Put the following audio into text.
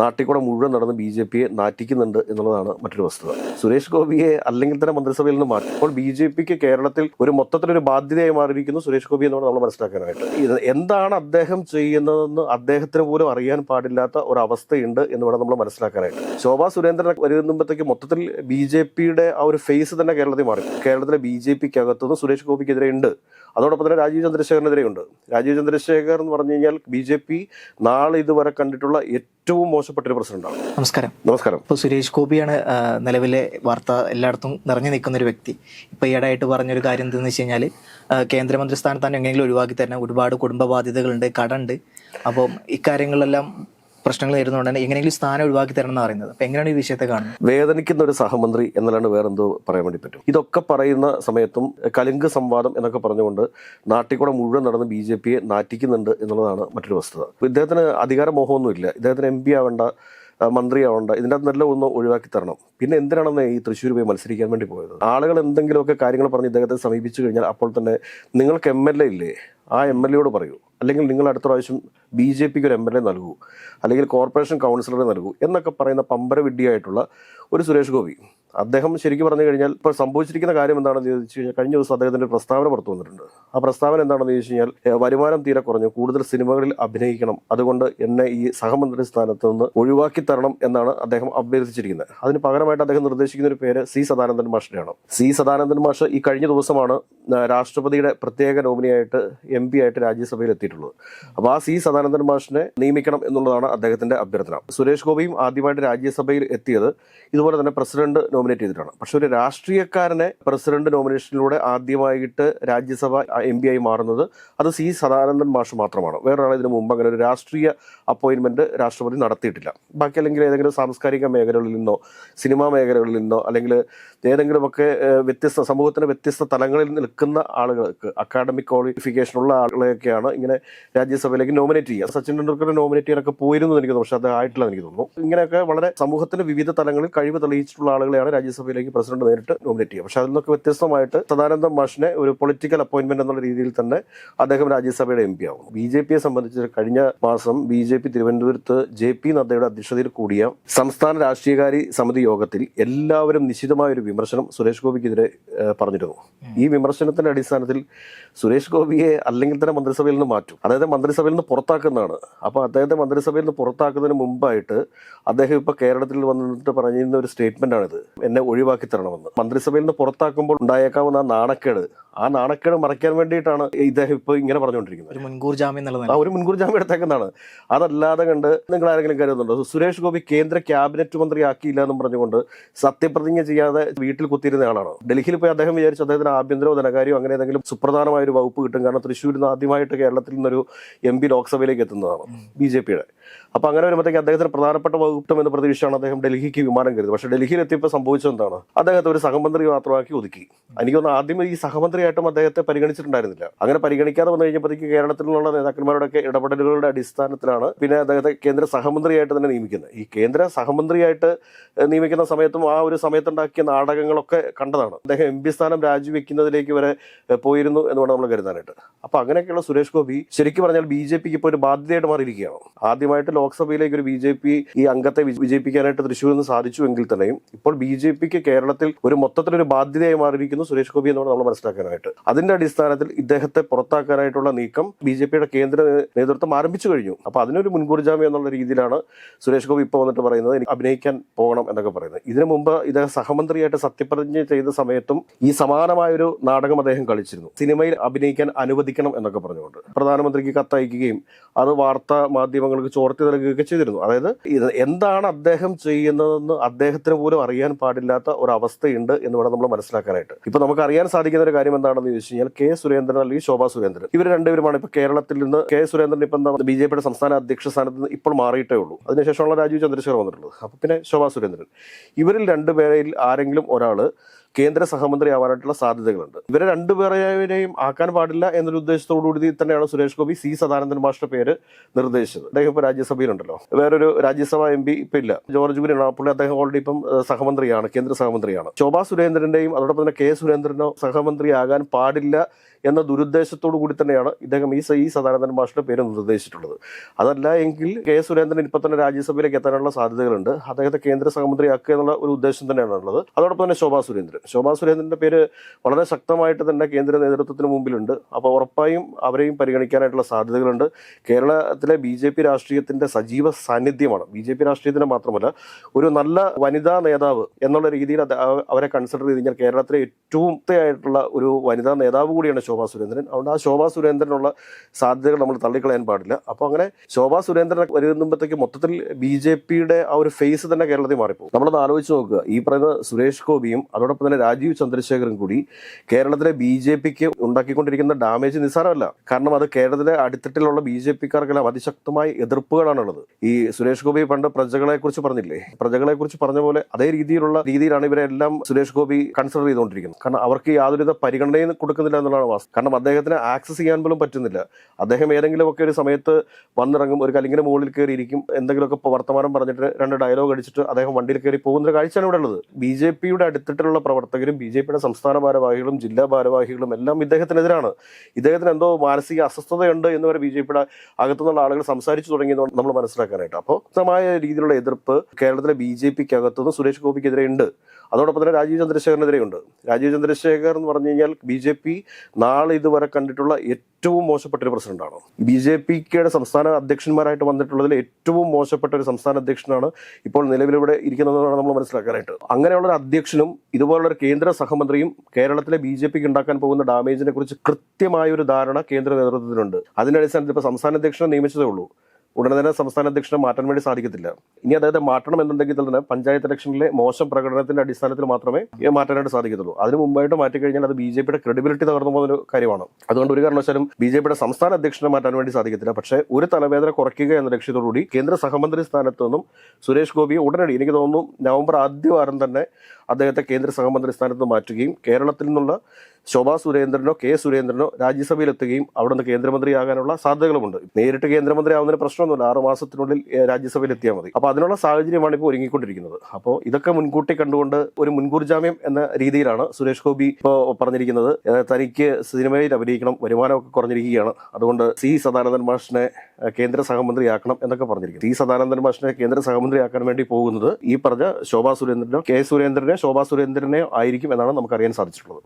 നാട്ടിൽ കൂടെ മുഴുവൻ നടന്ന് ബി ജെ പിയെ നാറ്റിക്കുന്നുണ്ട് എന്നുള്ളതാണ് മറ്റൊരു വസ്തുത. സുരേഷ് ഗോപിയെ അല്ലെങ്കിൽ തന്നെ മന്ത്രിസഭയിൽ നിന്ന് മാറ്റി. അപ്പോൾ ബി ജെ പിക്ക് കേരളത്തിൽ ഒരു മൊത്തത്തിലൊരു ബാധ്യതയായി മാറിയിരിക്കുന്നു സുരേഷ് ഗോപി എന്നാണ് നമ്മൾ മനസ്സിലാക്കാനായിട്ട്. എന്താണ് അദ്ദേഹം ചെയ്യുന്നതെന്ന് അദ്ദേഹത്തിന് പോലും അറിയാൻ പാടില്ലാത്ത ഒരു അവസ്ഥയുണ്ട് എന്ന് വേണം നമ്മൾ മനസ്സിലാക്കാനായിട്ട്. ശോഭാ സുരേന്ദ്രൻ വരുമ്പോഴത്തേക്ക് മൊത്തത്തിൽ ബി ജെ പിയുടെ ആ ഒരു ഫേസ് തന്നെ കേരളത്തിൽ മാറി. കേരളത്തിലെ ബി ജെ പിക്ക് അകത്തുനിന്ന് സുരേഷ് ഗോപിക്കെതിരെ ഉണ്ട്. അതോടൊപ്പം തന്നെ രാജീവ് ചന്ദ്രശേഖരനെതിരെ ഉണ്ട്. രാജീവ് ചന്ദ്രശേഖർ എന്ന് പറഞ്ഞു കഴിഞ്ഞാൽ ബി ജെ പി നാളെ ഇതുവരെ കണ്ടിട്ടുള്ള ഏറ്റവും മോശപ്പെട്ട പ്രസിഡന്റാണ്. നമസ്കാരം. നമസ്കാരം. ഇപ്പോൾ സുരേഷ് ഗോപിയാണ് നിലവിലെ വാർത്ത എല്ലായിടത്തും നിറഞ്ഞു നിൽക്കുന്ന ഒരു വ്യക്തി. ഇപ്പോൾ ഈയിടെയായിട്ട് പറഞ്ഞൊരു കാര്യം എന്തെന്ന് വെച്ച് കഴിഞ്ഞാൽ കേന്ദ്രമന്ത്രി സ്ഥാനത്ത് തന്നെ എങ്ങനെയെങ്കിലും ഒഴിവാക്കി തരണം. ഒരുപാട് കുടുംബ ബാധ്യതകളുണ്ട് കടണ്ട്. അപ്പം ഇക്കാര്യങ്ങളിലെല്ലാം പ്രശ്നങ്ങൾ നേരിടുന്നതുകൊണ്ട് തന്നെ എങ്ങനെയെങ്കിലും സ്ഥാനം ഒഴിവാക്കി തരണം എന്ന് പറയുന്നത്. അപ്പൊ എങ്ങനെയാണ് ഈ വിഷയത്തെ കാണുന്നത്? വേദനിക്കുന്ന ഒരു സഹമന്ത്രി എന്നല്ലാണ്ട് വേറെന്തോ പറയാൻ വേണ്ടി പറ്റും. ഇതൊക്കെ പറയുന്ന സമയത്തും കലുങ്ക് സംവാദം എന്നൊക്കെ പറഞ്ഞുകൊണ്ട് നാട്ടിൽ കൂടെ മുഴുവൻ നടന്ന് ബി ജെ പിയെ നാറ്റിക്കുന്നുണ്ട് എന്നുള്ളതാണ് മറ്റൊരു വസ്തുത. ഇദ്ദേഹത്തിന് അധികാരമോഹമൊന്നുമില്ല. ഇദ്ദേഹത്തിന് എം പി ആവേണ്ട മന്ത്രിയാവേണ്ട. ഇതിന്റെ അകത്ത് നല്ല ഒന്ന് ഒഴിവാക്കി തരണം. പിന്നെ എന്തിനാണെന്ന് ഈ തൃശ്ശൂർ പോയി മത്സരിക്കാൻ വേണ്ടി പോയത്? ആളുകൾ എന്തെങ്കിലുമൊക്കെ കാര്യങ്ങൾ പറഞ്ഞ് ഇദ്ദേഹത്തെ സമീപിച്ചു കഴിഞ്ഞാൽ അപ്പോൾ തന്നെ നിങ്ങൾക്ക് എം എൽ എ ഇല്ലേ? ആ എം എൽ എയോട് പറയൂ. അല്ലെങ്കിൽ നിങ്ങൾ അടുത്ത പ്രാവശ്യം ബി ജെ പിക്ക് ഒരു എം എൽ എ നൽകൂ. അല്ലെങ്കിൽ കോർപ്പറേഷൻ കൗൺസിലറെ നൽകൂ എന്നൊക്കെ പറയുന്ന പമ്പര വിഡ്ഢിയായിട്ടുള്ള ഒരു സുരേഷ് ഗോപി. അദ്ദേഹം ശരിക്കും പറഞ്ഞു കഴിഞ്ഞാൽ ഇപ്പോൾ സംഭവിച്ചിരിക്കുന്ന കാര്യം എന്താണെന്ന് ചോദിച്ചു കഴിഞ്ഞാൽ കഴിഞ്ഞ ദിവസം അദ്ദേഹത്തിന്റെ പ്രസ്താവന പുറത്തു വന്നിട്ടുണ്ട്. ആ പ്രസ്താവന എന്താണെന്ന് ചോദിച്ചു കഴിഞ്ഞാൽ വരുമാനം തീരെ കുറഞ്ഞു കൂടുതൽ സിനിമകളിൽ അഭിനയിക്കണം. അതുകൊണ്ട് എന്നെ ഈ സഹമന്ത്രി സ്ഥാനത്ത് നിന്ന് ഒഴിവാക്കി തരണം എന്നാണ് അദ്ദേഹം അഭ്യർത്ഥിച്ചിരിക്കുന്നത്. അതിന് പകരമായിട്ട് അദ്ദേഹം നിർദ്ദേശിക്കുന്ന ഒരു പേര് സി സദാനന്ദൻ മാഷിനെയാണ് സി സദാനന്ദൻ മാഷ് ഈ കഴിഞ്ഞ ദിവസമാണ് രാഷ്ട്രപതിയുടെ പ്രത്യേക നോമിനിയായിട്ട് എം പി ആയിട്ട് രാജ്യസഭയിൽ എത്തിയിട്ടുള്ളത്. അപ്പോൾ ആ സി സദാനന്ദൻ മാഷിനെ നിയമിക്കണം എന്നുള്ളതാണ് അദ്ദേഹത്തിന്റെ അഭ്യർത്ഥന. സുരേഷ് ഗോപിയും ആദ്യമായിട്ട് രാജ്യസഭയിൽ എത്തിയത് ഇതുപോലെ തന്നെ പ്രസിഡന്റ് നോമിനേറ്റ് ചെയ്തിട്ടാണ്. പക്ഷെ ഒരു രാഷ്ട്രീയക്കാരനെ പ്രസിഡന്റ് നോമിനേഷനിലൂടെ ആദ്യമായിട്ട് രാജ്യസഭ എം പി ആയി മാറുന്നത് അത് സി സദാനന്ദൻ മാഷ് മാത്രമാണ്. വേറൊരാൾ ഇതിനു മുമ്പ് അങ്ങനെ ഒരു രാഷ്ട്രീയ അപ്പോയിന്റ്മെന്റ് രാഷ്ട്രപതി നടത്തിയിട്ടില്ല. ബാക്കി അല്ലെങ്കിൽ ഏതെങ്കിലും സാംസ്കാരിക മേഖലകളിൽ നിന്നോ സിനിമാ മേഖലകളിൽ നിന്നോ അല്ലെങ്കിൽ ഏതെങ്കിലുമൊക്കെ വ്യത്യസ്ത സമൂഹത്തിന്റെ വ്യത്യസ്ത തലങ്ങളിൽ നിൽക്കുന്ന ആളുകൾക്ക് അക്കാഡമിക് ക്വാളിഫിക്കേഷൻ ഉള്ള ആളുകളെയൊക്കെയാണ് ഇങ്ങനെ രാജ്യസഭയിലേക്ക് നോമിനേറ്റ് ചെയ്യുക. സച്ചിൻ ടെണ്ടുൽക്കറെ നോമിനേറ്റ് ചെയ്യാനൊക്കെ പോയിരുന്നു എനിക്ക് തോന്നുന്നു. പക്ഷെ അത് ആയിട്ടില്ല എനിക്ക് തോന്നുന്നു. ഇങ്ങനെയൊക്കെ വളരെ സമൂഹത്തിന്റെ വിവിധ തലങ്ങളിൽ കഴിവ് തെളിയിച്ചിട്ടുള്ള ആളുകളെയാണ് രാജ്യസഭയിലേക്ക് പ്രസിഡന്റ് നേരിട്ട് നോമിനേറ്റ് ചെയ്യും. പക്ഷേ അതിൽ നിന്നൊക്കെ വ്യത്യസ്തമായിട്ട് സദാനന്ദ മാഷിനെ ഒരു പൊളിറ്റിക്കൽ അപ്പോയിന്റ്മെന്റ് എന്നുള്ള രീതിയിൽ തന്നെ അദ്ദേഹം രാജ്യസഭയുടെ എം പി ആവും ബി ജെ പിയെ സംബന്ധിച്ച് കഴിഞ്ഞ മാസം ബി ജെ പി തിരുവനന്തപുരത്ത് ജെ പി നദ്ദയുടെ അധ്യക്ഷതയിൽ കൂടിയ സംസ്ഥാന രാഷ്ട്രീയകാരി സമിതി യോഗത്തിൽ എല്ലാവരും നിശ്ചിതമായ ഒരു വിമർശനം സുരേഷ് ഗോപിക്കെതിരെ പറഞ്ഞിരുന്നു. ഈ വിമർശനത്തിന്റെ അടിസ്ഥാനത്തിൽ സുരേഷ് ഗോപിയെ അല്ലെങ്കിൽ തന്നെ മന്ത്രിസഭയിൽ നിന്ന് മാറ്റും. അദ്ദേഹത്തെ മന്ത്രിസഭയിൽ നിന്ന് പുറത്താക്കുന്നതാണ്. അപ്പോൾ അദ്ദേഹത്തെ മന്ത്രിസഭയിൽ നിന്ന് പുറത്താക്കുന്നതിന് മുമ്പായിട്ട് അദ്ദേഹം ഇപ്പൊ കേരളത്തിൽ വന്നിട്ട് പറഞ്ഞിരുന്ന ഒരു സ്റ്റേറ്റ്മെന്റ് ആണിത്. എന്നെ ഒഴിവാക്കി തരണമെന്ന്. മന്ത്രിസഭയിൽ നിന്ന് പുറത്താക്കുമ്പോൾ ഉണ്ടായേക്കാവുന്ന നാണക്കേട് ആ നാണക്കേട് മറയ്ക്കാൻ വേണ്ടിയിട്ടാണ് ഇദ്ദേഹം ഇപ്പൊ ഇങ്ങനെ പറഞ്ഞുകൊണ്ടിരിക്കുന്നത്. ഒരു മുൻകൂർ ജാമ്യം ആ ഒരു മുൻകൂർ ജാമ്യം എടുത്തേക്കുന്നതാണ്. അതല്ലാതെ കണ്ട് നിങ്ങൾ ആരെങ്കിലും കരുതുന്നുണ്ടോ? സുരേഷ് ഗോപി കേന്ദ്ര ക്യാബിനറ്റ് മന്ത്രി ആക്കിയില്ല എന്നും പറഞ്ഞുകൊണ്ട് സത്യപ്രതിജ്ഞ ചെയ്യാതെ വീട്ടിൽ കുത്തിയിരുന്ന ആളാണ്? ഡൽഹിയിൽ പോയി അദ്ദേഹം വിചാരിച്ചു അദ്ദേഹത്തിന് ആഭ്യന്തരമോ ധനകാര്യമോ അങ്ങനെ ഏതെങ്കിലും സുപ്രധാനമായ ഒരു വകുപ്പ് കിട്ടും. കാരണം തൃശ്ശൂരിൽ നിന്ന് ആദ്യമായിട്ട് കേരളത്തിൽ നിന്നൊരു എം പി ലോക്സഭയിലേക്ക് എത്തുന്നതാണ് ബി ജെ പിയുടെ. അപ്പൊ അങ്ങനെ വരുമ്പോഴത്തേക്ക് അദ്ദേഹത്തിന് പ്രധാനപ്പെട്ട വകുപ്പ് എന്ന് പ്രതീക്ഷയാണ് അദ്ദേഹം ഡൽഹിക്ക് വിമാനം കരുത് പക്ഷെ ഡൽഹിയിൽ എത്തിയപ്പോൾ സംഭവിച്ചത് എന്താണ്? അദ്ദേഹത്തെ ഒരു സഹമന്ത്രി മാത്രമാക്കി ഒതുക്കി. എനിക്കൊന്ന് ആദ്യം ഈ സഹമന്ത്രിയായിട്ടും അദ്ദേഹത്തെ പരിഗണിച്ചിട്ടുണ്ടായിരുന്നില്ല. അങ്ങനെ പരിഗണിക്കാതെ വന്നു കഴിഞ്ഞപ്പോഴത്തേക്ക് കേരളത്തിലുള്ള നേതാക്കന്മാരുടെയൊക്കെ ഇടപെടലുകളുടെ അടിസ്ഥാനത്തിലാണ് പിന്നെ അദ്ദേഹത്തെ കേന്ദ്ര സഹമന്ത്രിയായിട്ട് തന്നെ നിയമിക്കുന്നത്. ഈ കേന്ദ്ര സഹമന്ത്രിയായിട്ട് നിയമിക്കുന്ന സമയത്തും ആ ഒരു സമയത്തുണ്ടാക്കിയ നാടകങ്ങളൊക്കെ കണ്ടതാണ്. അദ്ദേഹം എം പി സ്ഥാനം രാജിവെക്കുന്നതിലേക്ക് വരെ പോയിരുന്നു എന്ന് വേണം നമ്മൾ കരുതാനായിട്ട്. അപ്പൊ അങ്ങനെയൊക്കെയുള്ള സുരേഷ് ഗോപി ശരിക്കും പറഞ്ഞാൽ ബി ജെ പിക്ക് ഇപ്പോൾ ഒരു ബാധ്യതയായിട്ട് മാറിയിരിക്കുകയാണ്. ആദ്യമായിട്ട് ലോക്സഭയിലേക്ക് ഒരു ബി ജെ പി ഈ അംഗത്തെ വിജ- വിജയിപ്പിക്കാനായിട്ട് തൃശ്ശൂരിൽ നിന്ന് സാധിച്ചു എങ്കിൽ തന്നെയും ഇപ്പോൾ ബി ജെ പിക്ക് കേരളത്തിൽ ഒരു മൊത്തത്തിലൊരു ബാധ്യതയായി മാറിയിരിക്കുന്നു സുരേഷ് ഗോപി എന്നാണ് നമ്മൾ മനസ്സിലാക്കാനായിട്ട് അതിന്റെ അടിസ്ഥാനത്തിൽ ഇദ്ദേഹത്തെ പുറത്താക്കാനായിട്ടുള്ള നീക്കം ബി ജെ പിയുടെ കേന്ദ്ര നേതൃത്വം ആരംഭിച്ചു കഴിഞ്ഞു. അപ്പൊ അതിനൊരു മുൻകൂർ ജാമ്യം എന്നുള്ള രീതിയിലാണ് സുരേഷ് ഗോപി ഇപ്പോൾ വന്നിട്ട് പറയുന്നത്. എനിക്ക് അഭിനയിക്കാൻ പോകണം എന്നൊക്കെ പറയുന്നത്. ഇതിനു മുമ്പ് ഇദ്ദേഹം സഹമന്ത്രിയായിട്ട് സത്യപ്രതിജ്ഞ ചെയ്ത സമയത്തും ഈ സമാനമായ ഒരു നാടകം അദ്ദേഹം കളിച്ചിരുന്നു. സിനിമയിൽ അഭിനയിക്കാൻ അനുവദിക്കണം എന്നൊക്കെ പറഞ്ഞുകൊണ്ട്. പ്രധാനമന്ത്രിക്ക് കത്തയക്കുകയും അത് വാർത്താ മാധ്യമങ്ങൾക്ക് ചോർത്തി നൽകുകയൊക്കെ ചെയ്തിരുന്നു. അതായത് ഇത് എന്താണ് അദ്ദേഹം ചെയ്യുന്നതെന്ന് അദ്ദേഹത്തിന് പോലും അറിയാൻ പാടില്ലാത്ത ഒരു അവസ്ഥയുണ്ട് എന്ന് വേണം നമ്മൾ മനസ്സിലാക്കാനായിട്ട്. ഇപ്പൊ നമുക്ക് അറിയാൻ സാധിക്കുന്ന ഒരു കാര്യം എന്താണെന്ന് ചോദിച്ചു കഴിഞ്ഞാൽ കെ സുരേന്ദ്രൻ അല്ലെങ്കിൽ ശോഭാ സുരേന്ദ്രൻ. ഇവർ രണ്ടുപേരുമാണ് ഇപ്പൊ കേരളത്തിൽ നിന്ന് കെ സുരേന്ദ്രൻ ഇപ്പൊ എന്താ ബി ജെ പിയുടെ സംസ്ഥാന അധ്യക്ഷ സ്ഥാനത്ത് നിന്ന് ഇപ്പോൾ മാറിയിട്ടേ ഉള്ളൂ. അതിനുശേഷമുള്ള രാജീവ് ചന്ദ്രശേഖർ വന്നിട്ടുള്ളത്. അപ്പൊ പിന്നെ ശോഭാ സുരേന്ദ്രൻ. ഇവരിൽ രണ്ടുപേരിൽ ആരെങ്കിലും ഒരാൾ കേന്ദ്ര സഹമന്ത്രി ആവാനായിട്ടുള്ള സാധ്യതകളുണ്ട്. ഇവരെ രണ്ടുപേരെയും ആക്കാൻ പാടില്ല എന്നൊരു ഉദ്ദേശത്തോടു കൂടി തന്നെയാണ് സുരേഷ് ഗോപി സി സദാനന്ദൻ മാഷ്ട പേര് നിർദ്ദേശിച്ചത്. അദ്ദേഹം ഇപ്പൊ രാജ്യസഭയിലുണ്ടല്ലോ. വേറൊരു രാജ്യസഭ എം പി ഇപ്പൊ ഇല്ല. ജോർജ് കുര്യനാണ് പുള്ളി അദ്ദേഹം ഓൾറെഡി ഇപ്പം സഹമന്ത്രിയാണ് കേന്ദ്ര സഹമന്ത്രിയാണ്. ശോഭാ സുരേന്ദ്രന്റെയും അതോടൊപ്പം തന്നെ കെ സുരേന്ദ്രനോ സഹമന്ത്രിയാകാൻ പാടില്ല എന്ന ദുരുദ്ദേശത്തോടു കൂടി തന്നെയാണ് ഇദ്ദേഹം ഈ ഈ സദാനന്ദൻ മാഷിന്റെ പേര് നിർദ്ദേശിച്ചിട്ടുള്ളത്. അതല്ല എങ്കിൽ കെ. സുരേന്ദ്രൻ ഇപ്പൊ തന്നെ രാജ്യസഭയിലേക്ക് എത്താനുള്ള സാധ്യതകളുണ്ട്. അദ്ദേഹത്തെ കേന്ദ്ര സഹമന്ത്രിയാക്കുക എന്നുള്ള ഒരു ഉദ്ദേശം തന്നെയാണ് ഉള്ളത്. അതോടൊപ്പം തന്നെ ശോഭാ സുരേന്ദ്രൻ. ശോഭാ സുരേന്ദ്രന്റെ പേര് വളരെ ശക്തമായിട്ട് തന്നെ കേന്ദ്ര നേതൃത്വത്തിന് മുമ്പിലുണ്ട്. അപ്പോൾ ഉറപ്പായും അവരെയും പരിഗണിക്കാനായിട്ടുള്ള സാധ്യതകളുണ്ട്. കേരളത്തിലെ ബി ജെ പി രാഷ്ട്രീയത്തിന്റെ സജീവ സാന്നിധ്യമാണ്. ബി ജെ പി രാഷ്ട്രീയത്തിന് മാത്രമല്ല ഒരു നല്ല വനിതാ നേതാവ് എന്നുള്ള രീതിയിൽ അവരെ കൺസിഡർ ചെയ്ത് കഴിഞ്ഞാൽ കേരളത്തിലെ ഏറ്റവും ആയിട്ടുള്ള ഒരു വനിതാ നേതാവ് കൂടിയാണ് ശോഭാ സുരേന്ദ്രൻ. അതുകൊണ്ട് ആ ശോഭാ സുരേന്ദ്രനുള്ള സാധ്യതകൾ നമ്മൾ തള്ളിക്കളയാൻ പാടില്ല. അപ്പോൾ അങ്ങനെ ശോഭാ സുരേന്ദ്രൻ വരുമ്പോഴത്തേക്ക് മൊത്തത്തിൽ ബി ജെ പിയുടെ ആ ഒരു ഫേസ് തന്നെ കേരളത്തിൽ മാറിപ്പോകും. നമ്മളത് ആലോചിച്ച് നോക്കുക. ഈ പറയുന്ന സുരേഷ് ഗോപിയും അതോടൊപ്പം തന്നെ രാജീവ് ചന്ദ്രശേഖറും കൂടി കേരളത്തിലെ ബി ജെ പിക്ക് ഉണ്ടാക്കിക്കൊണ്ടിരിക്കുന്ന ഡാമേജ് നിസ്സാരമല്ല. കാരണം അത് കേരളത്തിലെ അടിത്തട്ടിലുള്ള ബി ജെ പിക്കാർക്കെല്ലാം അതിശക്തമായ എതിർപ്പുകളാണുള്ളത്. ഈ സുരേഷ് ഗോപി പണ്ട് പ്രജകളെ കുറിച്ച് പറഞ്ഞില്ലേ? പ്രജകളെ കുറിച്ച് പറഞ്ഞ പോലെ അതേ രീതിയിലുള്ള രീതിയിലാണ് ഇവരെല്ലാം സുരേഷ് ഗോപി കൺസിഡർ ചെയ്തുകൊണ്ടിരിക്കുന്നത്. കാരണം അവർക്ക് യാതൊരുവിധ പരിഗണനയും കൊടുക്കുന്നില്ല എന്നുള്ളതാണ് വാസ്തവം കാരണം അദ്ദേഹത്തിന് ആക്സസ് ചെയ്യാൻ പോലും പറ്റുന്നില്ല. അദ്ദേഹം ഏതെങ്കിലുമൊക്കെ ഒരു സമയത്ത് വന്നിറങ്ങും ഒരു കലിങ്ങിന് മുകളിൽ കയറിയിരിക്കും എന്തെങ്കിലുമൊക്കെ വർത്തമാനം പറഞ്ഞിട്ട് രണ്ട് ഡയലോഗ് അടിച്ചിട്ട് അദ്ദേഹം വണ്ടിയിൽ കയറി പോകുന്ന ഒരു കാഴ്ചയാണ് ഇവിടെ ഉള്ളത്. ബി ജെ പിയുടെ അടുത്തിട്ടുള്ള പ്രവർത്തകരും ബി ജെ പിയുടെ സംസ്ഥാന ഭാരവാഹികളും ജില്ലാ ഭാരവാഹികളും എല്ലാം ഇദ്ദേഹത്തിനെതിരാണ്. ഇദ്ദേഹത്തിന് എന്തോ മാനസിക അസ്വസ്ഥതയുണ്ട് എന്ന് വരെ ബി ജെ പിയുടെ അകത്തുനിന്നുള്ള ആളുകൾ സംസാരിച്ചു തുടങ്ങിയെന്ന് നമ്മൾ മനസ്സിലാക്കാനായിട്ട്. അപ്പോൾ വ്യക്തമായ രീതിയിലുള്ള എതിർപ്പ് കേരളത്തിലെ ബി ജെ പിക്ക് അകത്തുനിന്ന് സുരേഷ് ഗോപിക്കെതിരെ ഉണ്ട്. അതോടൊപ്പം തന്നെ രാജീവ് ചന്ദ്രശേഖരനെതിരെയുണ്ട്. രാജീവ് ചന്ദ്രശേഖർ എന്ന് പറഞ്ഞു കഴിഞ്ഞാൽ ബി ജെ പി നാളെ ഇതുവരെ കണ്ടിട്ടുള്ള ഏറ്റവും മോശപ്പെട്ട ഒരു പ്രസിഡന്റാണ്. ബി ജെ പിയുടെ സംസ്ഥാന അധ്യക്ഷന്മാരായിട്ട് വന്നിട്ടുള്ളതിൽ ഏറ്റവും മോശപ്പെട്ട ഒരു സംസ്ഥാന അധ്യക്ഷനാണ് ഇപ്പോൾ നിലവിലിവിടെ ഇരിക്കുന്നതെന്നാണ് നമ്മൾ മനസ്സിലാക്കാനായിട്ട്. അങ്ങനെയുള്ള ഒരു അധ്യക്ഷനും ഇതുപോലുള്ള ഒരു കേന്ദ്ര സഹമന്ത്രിയും കേരളത്തിലെ ബി ജെ പിക്ക് ഉണ്ടാക്കാൻ പോകുന്ന ഡാമേജിനെ കുറിച്ച് കൃത്യമായ ഒരു ധാരണ കേന്ദ്ര നേതൃത്വത്തിലുണ്ട് അതിന്റെ അടിസ്ഥാനത്തിൽ ഇപ്പോൾ സംസ്ഥാന അധ്യക്ഷനെ നിയമിച്ചതേ ഉള്ളൂ. ഉടനെ തന്നെ സംസ്ഥാന അധ്യക്ഷനെ മാറ്റാൻ വേണ്ടി സാധിക്കത്തില്ല. ഇനി അദ്ദേഹത്തെ മാറ്റണം എന്നുണ്ടെങ്കിൽ തന്നെ പഞ്ചായത്ത് ഇലക്ഷനിലെ മോശം പ്രകടനത്തിന്റെ അടിസ്ഥാനത്തിൽ മാത്രമേ മാറ്റാനായിട്ട് സാധിക്കത്തുള്ളൂ. അതിന് മുമ്പായിട്ട് മാറ്റിക്കഴിഞ്ഞാൽ അത് ബി ജെ പിയുടെ ക്രെഡിബിലിറ്റി തകർന്നു പോകുന്ന ഒരു കാര്യമാണ്. അതുകൊണ്ട് ഒരു കാരണവശാലും ബി ജെ പിയുടെ സംസ്ഥാന അധ്യക്ഷനെ മാറ്റാൻ വേണ്ടി സാധിക്കത്തില്ല. പക്ഷേ ഒരു തലവേദന കുറയ്ക്കുക എന്ന ലക്ഷ്യത്തോടുകൂടി കേന്ദ്ര സഹമന്ത്രി സ്ഥാനത്ത് നിന്നും സുരേഷ് ഗോപിയെ ഉടനടി എനിക്ക് തോന്നുന്നു നവംബർ ആദ്യ വാരം തന്നെ അദ്ദേഹത്തെ കേന്ദ്ര സഹമന്ത്രി സ്ഥാനത്ത് മാറ്റുകയും കേരളത്തിൽ നിന്നുള്ള ശോഭാ സുരേന്ദ്രനോ കെ സുരേന്ദ്രനോ അവിടെ നിന്ന് കേന്ദ്രമന്ത്രിയാകാനുള്ള സാധ്യതകളുമുണ്ട്. നേരിട്ട് കേന്ദ്രമന്ത്രി ആവുന്നതിന് പ്രശ്നമൊന്നുമില്ല. ആറ് മാസത്തിനുള്ളിൽ എത്തിയാൽ മതി. അപ്പോൾ അതിനുള്ള സാഹചര്യമാണ് ഇപ്പോൾ ഒരുങ്ങിക്കൊണ്ടിരിക്കുന്നത്. അപ്പോൾ ഇതൊക്കെ മുൻകൂട്ടി കണ്ടുകൊണ്ട് ഒരു മുൻകൂർ ജാമ്യം എന്ന രീതിയിലാണ് സുരേഷ് ഗോപി ഇപ്പോൾ പറഞ്ഞിരിക്കുന്നത്. തനിക്ക് സിനിമയിൽ അഭിനയിക്കണം വരുമാനമൊക്കെ കുറഞ്ഞിരിക്കുകയാണ്. അതുകൊണ്ട് സി സദാനന്ദൻ മാഷിനെ കേന്ദ്ര സഹമന്ത്രിയാക്കണം എന്നൊക്കെ പറഞ്ഞിരിക്കുന്നു. സി സദാനന്ദൻ മാഷിനെ കേന്ദ്ര സഹമന്ത്രിയാക്കാൻ വേണ്ടി പോകുന്നത് ഈ പറഞ്ഞ ശോഭാ സുരേന്ദ്രനോ കെ സുരേന്ദ്രനെ ശോഭാ സുരേന്ദ്രനെ ആയിരിക്കും എന്നാണ് നമുക്കറിയാൻ സാധിച്ചിട്ടുള്ളത്.